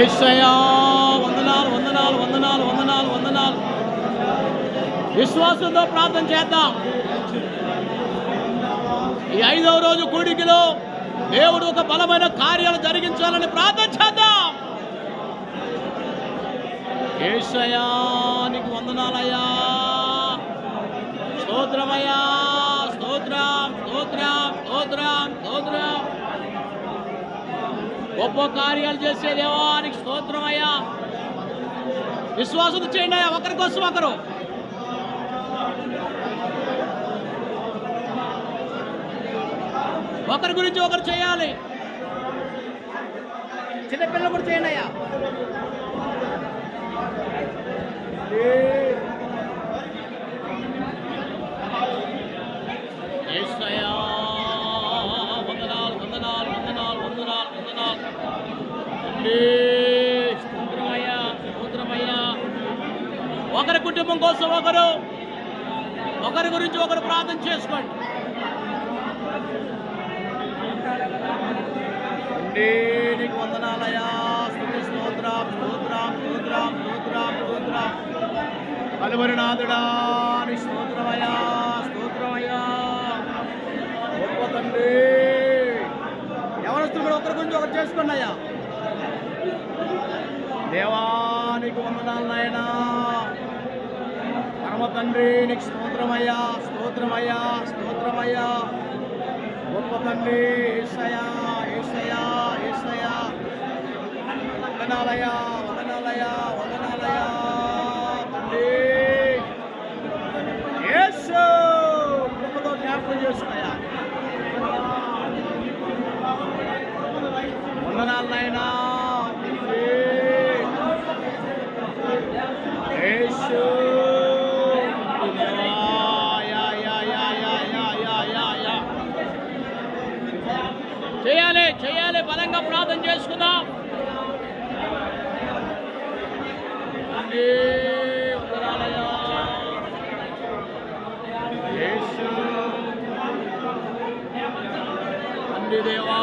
ఏషయా వందనాలు వందనాలు వందనాలు వందనాలు వందనాలు. విశ్వాసంతో ప్రార్థన చేద్దాం. ఈ ఐదవ రోజు కూడికిలో దేవుడు ఒక బలమైన కార్యాలు జరిగించాలని ప్రార్థన చేద్దాం. ఏషయా నీకు వందనాలయ్యా. స్తోత్రమయ్యా. గొప్ప కార్యాలు చేసే దేవానికి స్తోత్రమయ్యా విశ్వాసం చేయండి అయ్యా ఒకరికోసం ఒకరు. ఒకరి గురించి ఒకరు చేయాలి. చిన్నపిల్లలు కూడా చేయండి అయ్యా యేసయ్యా, వందనాలు వందనాలు వందనాలు వందనాలు వందనాలు తండ్రి, స్తోత్రమయ్యా స్తోత్రమయ్యా ఒకరి కుటుంబం కోసం ఒకరు ఒకరి గురించి ఒకరు ప్రార్థన చేసుకోండి. నీకు వందనాలయా స్థుతి స్తోత్రం స్తోత్రం స్తోత్రం స్తోత్రం స్తోత్రం. బలవరినాథుడా నీ స్తోత్రమయా స్తోత్రమయ్యా. గొప్ప తండ్రి. ఎవరు వస్తున్నారు ఒకరి గురించి ఒకరు చేసుకోండి అయ్యా. దేవానికి వందనాలు నాయనా. పరమ తండ్రి నీకు స్తోత్రమయ్యా స్తోత్రమయ్యా స్తోత్రమయ్యా. గొప్ప తండ్రి ఏసయా ఏసయా ఏసయా వందనాలయా వందనాలయా వందనాలయా తండ్రి యేసు కృపతో జ్ఞాపకం చేసుకున్నాయా? వందనాలు నాయనా. బలంగా ప్రార్థన చేసుకుందాం తండ్రి, యేసు. దేవా